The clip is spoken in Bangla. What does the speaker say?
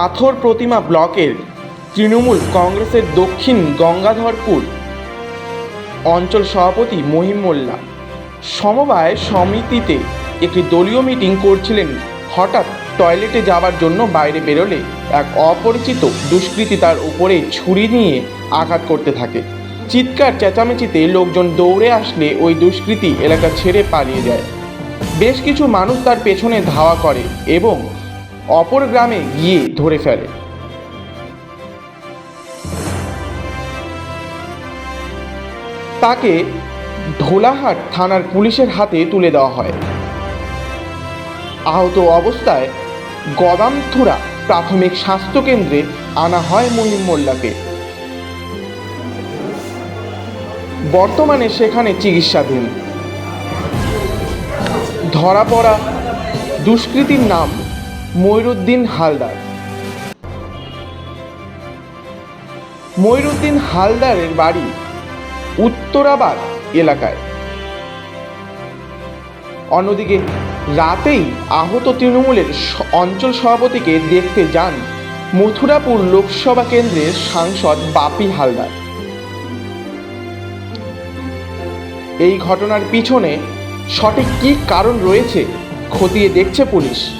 পাথর প্রতিমা ব্লকের তৃণমূল কংগ্রেসের দক্ষিণ গঙ্গাধরপুর অঞ্চল সভাপতি মহিম মোল্লা। সমবায় সমিতিতে একটি দলীয় মিটিং করছিলেন। হঠাৎ টয়লেটে যাওয়ার জন্য বাইরে বেরোলে এক অপরিচিত দুষ্কৃতী তার উপরে ছুরি নিয়ে আঘাত করতে থাকে। চিৎকার চেঁচামেচিতে লোকজন দৌড়ে আসলে ওই দুষ্কৃতী এলাকা ছেড়ে পালিয়ে যায়। বেশ কিছু মানুষ তার পেছনে ধাওয়া করে এবং অপর গ্রামে গিয়ে ধরে ফেলে। তাকে ধোলাহাট থানার পুলিশের হাতে তুলে দেওয়া হয়। আহত অবস্থায় গদামথুরা প্রাথমিক স্বাস্থ্যকেন্দ্রে আনা হয় মহিম মোল্লাকে। বর্তমানে সেখানে চিকিৎসাধীন। ধরা পড়া দুষ্কৃতীর নাম ময়ূরুদ্দিন হালদার। ময়ূরুদ্দিন হালদারের বাড়ি উত্তরাবাদ এলাকায়। অন্যদিকে রাতেই আহত তৃণমূলের অঞ্চল সভাপতিকে দেখতে যান মথুরাপুর লোকসভা কেন্দ্রের সাংসদ বাপি হালদার। এই ঘটনার পিছনে সঠিক কী কারণ রয়েছে খতিয়ে দেখছে police.